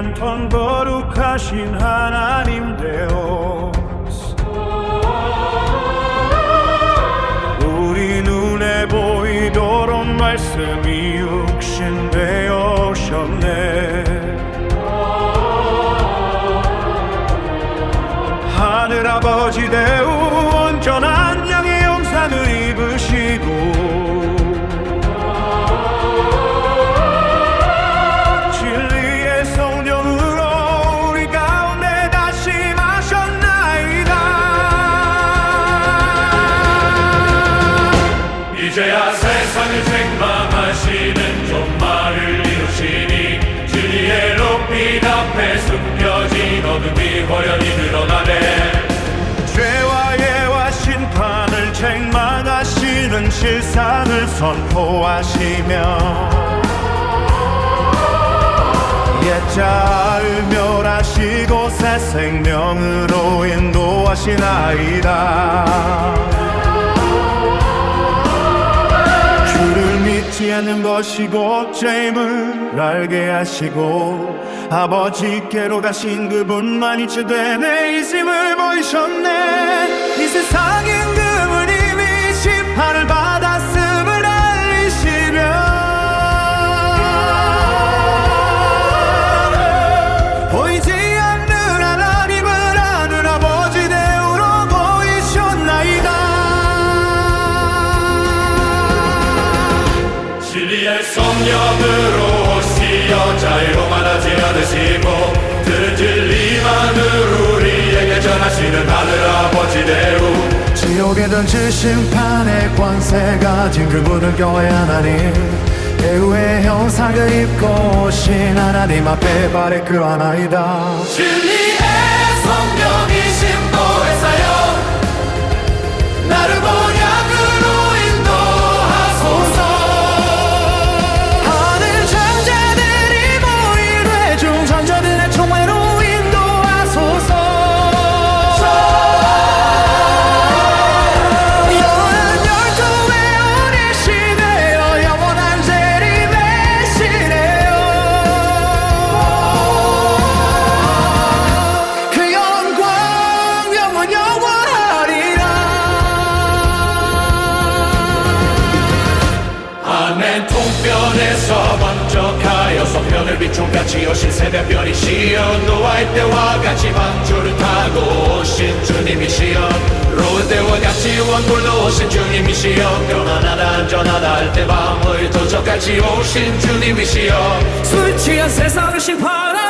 예전 거룩하신 하나님 되었어 우리 눈에 보이도록 말씀이 육신 되어셨네. 하늘 아버지 대우 온전한 이제야 세상을 책망하시는 종말을 이루시니 진리의 높이 앞에 숨겨진 어둠이 호연히 드러나네. 죄와 예와 심판을 책망하시는 실상을 선포하시며 옛자를 멸하시고 새 생명으로 인도하시나이다 믿지 않는 것이고 죄임을 알게 하시고 아버지께로 가신 그분만이 주되네 이심을 보이셨네. 이 세상 임금은 이미 심판을 받 진리의 성령으로 오시어 자유로만 하지 않으시고 들은 진리만으로 우리에게 전하시는 하늘아버지 대우. 지옥에 던질 심판의 권세 가진 그분은 교회 하나님 배우의 형상을 입고 오신 하나님 앞에 발에 그하나이다. 진리의 아멘 통변에서 번쩍하여 서편을 비총같이 오신 새벽별이시여 노아의 때와 같이 방주를 타고 오신 주님이시여 로드 때와 같이 원골로 오신 주님이시여 편안하다 안전하다 할 때 밤을 도적같이 오신 주님이시여 술 취한 세상을 심판